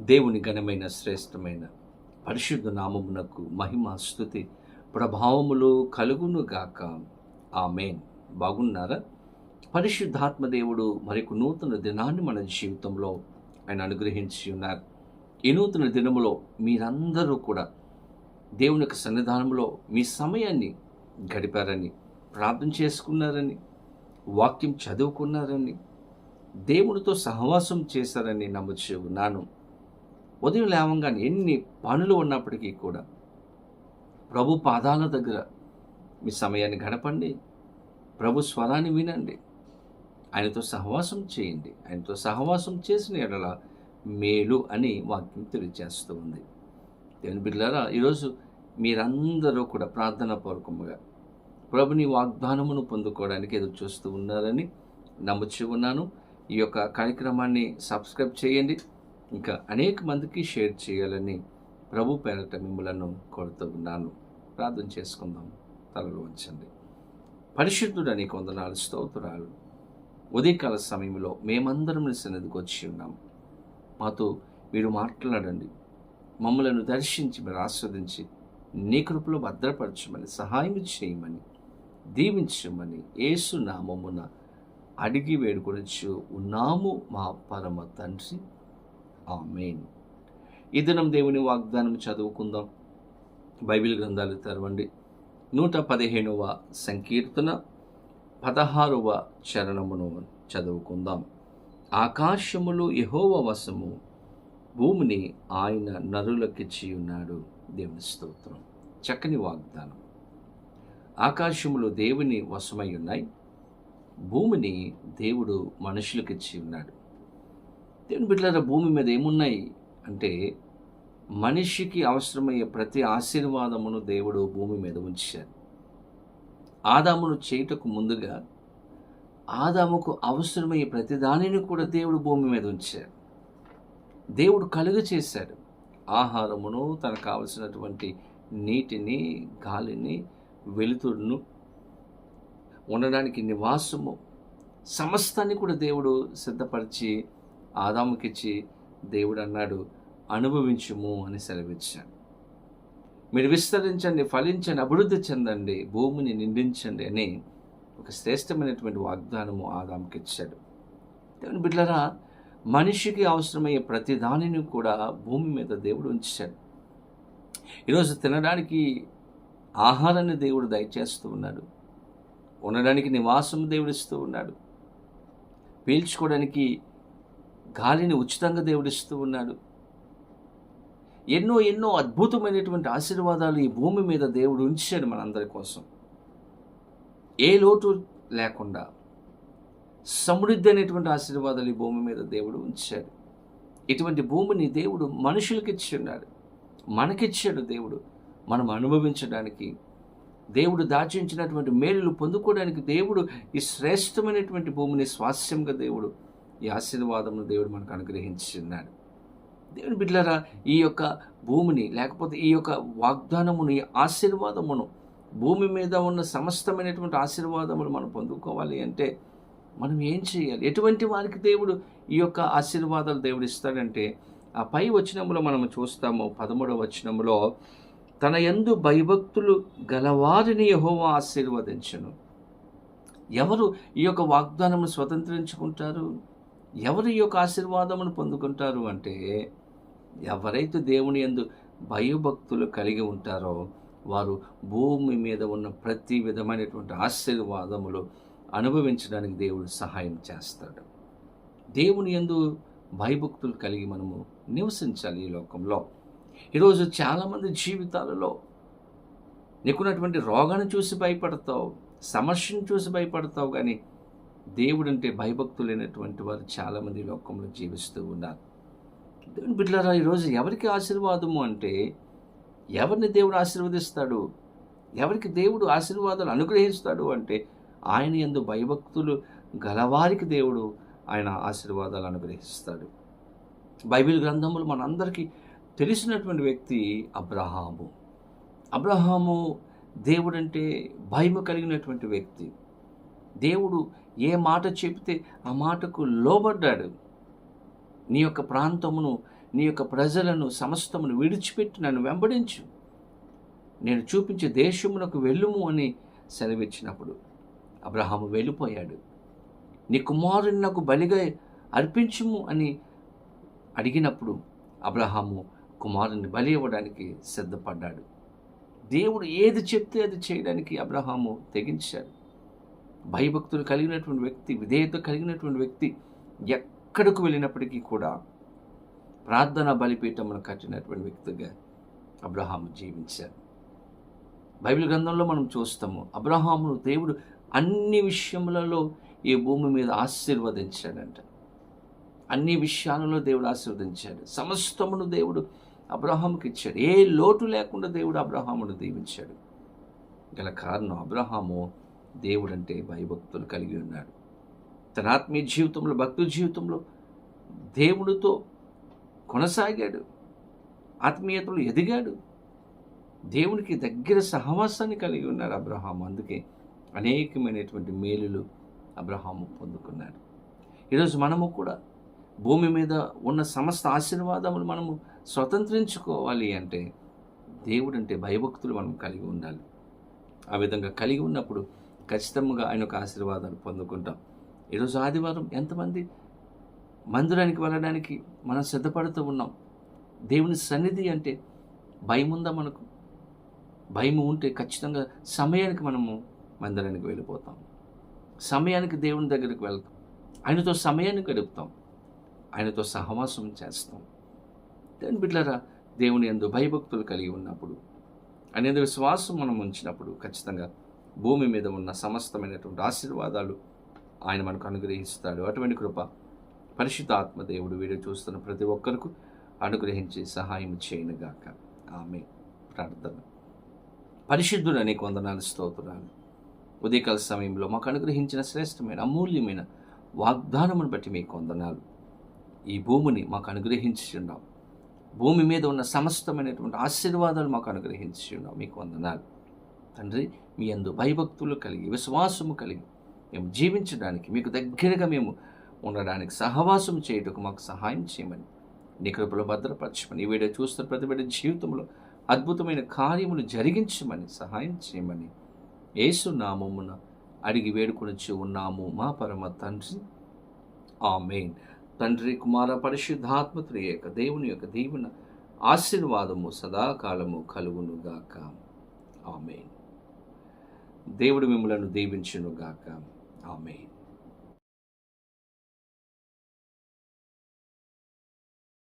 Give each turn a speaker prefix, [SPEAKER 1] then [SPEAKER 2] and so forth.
[SPEAKER 1] దేవుని ఘనమైన శ్రేష్టమైన పరిశుద్ధ నామమునకు మహిమ స్థుతి ప్రభావములు కలుగును గాక. ఆమెన్. బాగున్నారా? పరిశుద్ధాత్మ దేవుడు నూతన దినాన్ని మన జీవితంలో ఆయన అనుగ్రహించి ఉన్నారు. ఈ నూతన దినములో మీరందరూ కూడా దేవుని యొక్క సన్నిధానంలో మీ సమయాన్ని గడిపారని ప్రార్థన చేసుకున్నారని వాక్యం చదువుకున్నారని దేవునితో సహవాసం చేశారని నమ్ముచు ఉన్నాను. ఉదయం లేవంగానే ఎన్ని పనులు ఉన్నప్పటికీ కూడా ప్రభు పాదాల దగ్గర మీ సమయాన్ని గడపండి. ప్రభు స్వరాన్ని వినండి. ఆయనతో సహవాసం చేయండి. ఆయనతో సహవాసం చేసిన ఎడల మేలు అని వాక్యం తెలియజేస్తూ ఉంది. దేవుని బిడ్డలారా ఈరోజు మీరందరూ కూడా ప్రార్థనా పూర్వకముగా ప్రభుని వాగ్దానమును పొందుకోవడానికి ఎదురు చూస్తూ ఉన్నారని నమ్ముచి ఉన్నాను. ఈ యొక్క కార్యక్రమాన్ని సబ్స్క్రైబ్ చేయండి. ఇంకా అనేక మందికి షేర్ చేయాలని ప్రభు పేరట మిమ్మలను కోరుతూ ఉన్నాను. ప్రార్థన చేసుకుందాం. తలలు ఉంచండి. పరిశుద్ధుడని కొందనాలు స్తోత్రాలు. ఉదయకాల సమయంలో మేమందరం నీ సన్నిధికి వచ్చి ఉన్నాం. మాతో మీరు మాట్లాడండి. మమ్మలను దర్శించి మీరు ఆస్వాదించి నీ కృపలో భద్రపరచమని సహాయం చేయమని దీవించమని ఏసు నామమున అడిగి వేడుకొనొచ్చు ఉన్నాము మా పరమ తండ్రి. ఆమెన్. ఈ దినం దేవుని వాగ్దానం చదువుకుందాం. బైబిల్ గ్రంథాలు తెరవండి. నూట పదిహేనవ సంకీర్తన పదహారవ చరణమును చదువుకుందాం. ఆకాశములు యహోవ వశము భూమిని ఆయన నరులకిచ్చి ఉన్నాడు దేవుని స్తోత్రం. చక్కని వాగ్దానం. ఆకాశములు దేవుని వశమై ఉన్నాయి భూమిని దేవుడు మనుషులకిచ్చి ఉన్నాడు దేవుని బిడ్డలారా భూమి మీద ఏమున్నాయి? అంటే మనిషికి అవసరమయ్యే ప్రతి ఆశీర్వాదమును దేవుడు భూమి మీద ఉంచాడు. ఆదామును చేయుటకు ముందుగా ఆదాముకు అవసరమయ్యే ప్రతి దానిని కూడా దేవుడు భూమి మీద ఉంచాడు. దేవుడు కలుగ చేశాడు. ఆహారమును తనకు కావలసినటువంటి నీటిని గాలిని వెలుతురును ఉండడానికి నివాసము సమస్తాన్ని కూడా దేవుడు సిద్ధపరిచి ఆదాముకిచ్చి దేవుడు అన్నాడు అనుభవించుము అని సెలవిచ్చాడు. మీరు విస్తరించండి ఫలించండి అభివృద్ధి చెందండి భూమిని నిందించండి అని ఒక శ్రేష్టమైనటువంటి వాగ్దానము ఆదాముకి ఇచ్చాడు దేవుని బిడ్డరా మనిషికి అవసరమయ్యే ప్రతి దానిని కూడా భూమి మీద దేవుడు ఉంచాడు. ఈరోజు తినడానికి ఆహారాన్ని దేవుడు దయచేస్తూ ఉన్నాడు. ఉండడానికి నివాసం దేవుడిస్తూ ఉన్నాడు. పీల్చుకోవడానికి గాలిని ఉచితంగా దేవుడిస్తూ ఉన్నాడు. ఎన్నో ఎన్నో అద్భుతమైనటువంటి ఆశీర్వాదాలు ఈ భూమి మీద దేవుడు ఉంచాడు మనందరి కోసం. ఏ లోటు లేకుండా సమృద్ధి అనేటువంటి ఆశీర్వాదాలు ఈ భూమి మీద దేవుడు ఉంచాడు. ఇటువంటి భూమిని దేవుడు మనుషులకి ఇచ్చిన్నాడు. మనకిచ్చాడు దేవుడు. మనం అనుభవించడానికి దేవుడు దాచించినటువంటి మేలులు పొందుకోవడానికి దేవుడు ఈ శ్రేష్టమైనటువంటి భూమిని స్వాస్యంగా దేవుడు ఈ ఆశీర్వాదమును దేవుడు మనకు అనుగ్రహించున్నాడు దేవుని బిడ్డలారా ఈ యొక్క భూమిని లేకపోతే ఈ యొక్క వాగ్దానమును ఈ ఆశీర్వాదమును భూమి మీద ఉన్న సమస్తమైనటువంటి ఆశీర్వాదములు మనం పొందుకోవాలి అంటే మనం ఏం చేయాలి? ఎటువంటి వారికి దేవుడు ఈ యొక్క ఆశీర్వాదాలు దేవుడు ఇస్తాడంటే ఆ పై వచనములో మనం చూస్తాము పదమూడవ వచనములో తన ఎందు భయభక్తులు గలవారిని యహోవా ఆశీర్వదించను. ఎవరు ఈ యొక్క వాగ్దానమును స్వతంత్రించుకుంటారు? ఎవరి యొక్క ఆశీర్వాదమును పొందుకుంటారు అంటే ఎవరైతే దేవుని యందు భయభక్తులు కలిగి ఉంటారో వారు భూమి మీద ఉన్న ప్రతి విధమైనటువంటి ఆశీర్వాదములు అనుభవించడానికి దేవుడు సహాయం చేస్తాడు. దేవుని యందు భయభక్తులు కలిగి మనము నివసించాలి ఈ లోకంలో. ఈరోజు చాలామంది జీవితాలలో నీకున్నటువంటి రోగాన్ని చూసి భయపడతావు సమస్యను చూసి భయపడతావు కానీ దేవుడంటే భయభక్తులైనటువంటి వారు చాలామంది లోకంలో జీవిస్తూ ఉన్నారు. దేవుని బిడ్డలారా ఈరోజు ఎవరికి ఆశీర్వాదము అంటే ఎవరిని దేవుడు ఆశీర్వదిస్తాడు? ఎవరికి దేవుడు ఆశీర్వాదాలు అనుగ్రహిస్తాడు అంటే ఆయన ఎందు భయభక్తులు గలవారికి దేవుడు ఆయన ఆశీర్వాదాలు అనుగ్రహిస్తాడు. బైబిల్ గ్రంథములు మనందరికీ తెలిసినటువంటి వ్యక్తి అబ్రహాము. అబ్రహాము దేవుడంటే భయము కలిగినటువంటి వ్యక్తి. దేవుడు ఏ మాట చెబితే ఆ మాటకు లోబడ్డాడు. నీ యొక్క ప్రాంతమును నీ యొక్క ప్రజలను సమస్తమును విడిచిపెట్టి నన్ను వెంబడించు. నేను చూపించే దేశమునకు వెళ్ళుము అని సెలవిచ్చినప్పుడు అబ్రహాము వెళ్ళిపోయాడు. నీ కుమారుని నాకు బలిగా అర్పించుము అని అడిగినప్పుడు అబ్రహాము కుమారుని బలి ఇవ్వడానికి సిద్ధపడ్డాడు. దేవుడు ఏది చెప్తే అది చేయడానికి అబ్రహాము తెగించాడు. భయభక్తులు కలిగినటువంటి వ్యక్తి విధేయత కలిగినటువంటి వ్యక్తి ఎక్కడకు వెళ్ళినప్పటికీ కూడా ప్రార్థన బలిపీఠమును కట్టినటువంటి వ్యక్తిగా అబ్రహాము జీవించాడు బైబిల్ గ్రంథంలో మనం చూస్తాము అబ్రహామును దేవుడు అన్ని విషయములలో ఈ భూమి మీద ఆశీర్వదించాడంట. అన్ని విషయాలలో దేవుడు ఆశీర్వదించాడు. సమస్తమును దేవుడు అబ్రహాముకి ఇచ్చాడు. ఏ లోటు లేకుండా దేవుడు అబ్రహామును దీవించాడు. గల కారణం అబ్రహాము దేవుడంటే భయభక్తులు కలిగి ఉన్నాడు. తన ఆత్మీయ జీవితంలో భక్తుల జీవితంలో దేవుడితో కొనసాగాడు. ఆత్మీయతలు ఎదిగాడు. దేవునికి దగ్గర సహవాసాన్ని కలిగి ఉన్నాడు అబ్రహాము. అందుకే అనేకమైనటువంటి మేలులు అబ్రహాము పొందుకున్నాడు. ఈరోజు మనము కూడా భూమి మీద ఉన్న సమస్త ఆశీర్వాదములు మనము స్వతంత్రించుకోవాలి అంటే దేవుడంటే భయభక్తులు మనం కలిగి ఉండాలి. ఆ విధంగా కలిగి ఉన్నప్పుడు ఖచ్చితంగా ఆయన యొక్క ఆశీర్వాదాలు పొందుకుంటాం. ఈరోజు ఆదివారం ఎంతమంది మందిరానికి వెళ్ళడానికి మనం సిద్ధపడుతూ ఉన్నాం. దేవుని సన్నిధి అంటే భయం ఉందా మనకు? భయం ఉంటే ఖచ్చితంగా సమయానికి మనము మందిరానికి వెళ్ళిపోతాం. సమయానికి దేవుని దగ్గరికి వెళ్తాం. ఆయనతో సమయాన్ని గడుపుతాం. ఆయనతో సహవాసం చేస్తాం. దాని బిడ్డరా దేవుని ఎందు భయభక్తులు కలిగి ఉన్నప్పుడు ఆయన విశ్వాసం మనం ఉంచినప్పుడు ఖచ్చితంగా భూమి మీద ఉన్న సమస్తమైనటువంటి ఆశీర్వాదాలు ఆయన మనకు అనుగ్రహిస్తాడు. అటువంటి కృప పరిశుద్ధ ఆత్మదేవుడు వీడియో చూస్తున్న ప్రతి ఒక్కరికి అనుగ్రహించి సహాయం చేయనుగాక. ఆమె ప్రార్థన. పరిశుద్ధుడు అనే కొందనాలు స్తోత్రాలు. ఉదయకాల సమయంలో మాకు అనుగ్రహించిన శ్రేష్టమైన అమూల్యమైన వాగ్దానమును బట్టి మీకు వందనాలు. ఈ భూమిని మాకు అనుగ్రహించున్నాం భూమి మీద ఉన్న సమస్తమైనటువంటి ఆశీర్వాదాలు మాకు అనుగ్రహించున్నాం మీకు వందనాలు. తండ్రి మీ అందు భయభక్తులు కలిగి విశ్వాసము కలిగి మేము జీవించడానికి మీకు దగ్గరగా మేము ఉండడానికి సహవాసం చేయుటకు మాకు సహాయం చేయమని. నీ కృపలో భద్రపరచమని ఈ వీడియో చూస్తున్న ప్రతి బిడ్డ జీవితంలో అద్భుతమైన కార్యములు జరిగించమని సహాయం చేయమని. యేసు నామమున అడిగి వేడుకొనిచ్చి ఉన్నాము మా పరమ తండ్రి. ఆమెన్. తండ్రి కుమార పరిశుద్ధాత్మ యొక్క దేవుని యొక్క దీవెన ఆశీర్వాదము సదాకాలము కలుగునుగాక. ఆమెన్. దేవుడు మిమ్మలను దీవించునుగాక. ఆమె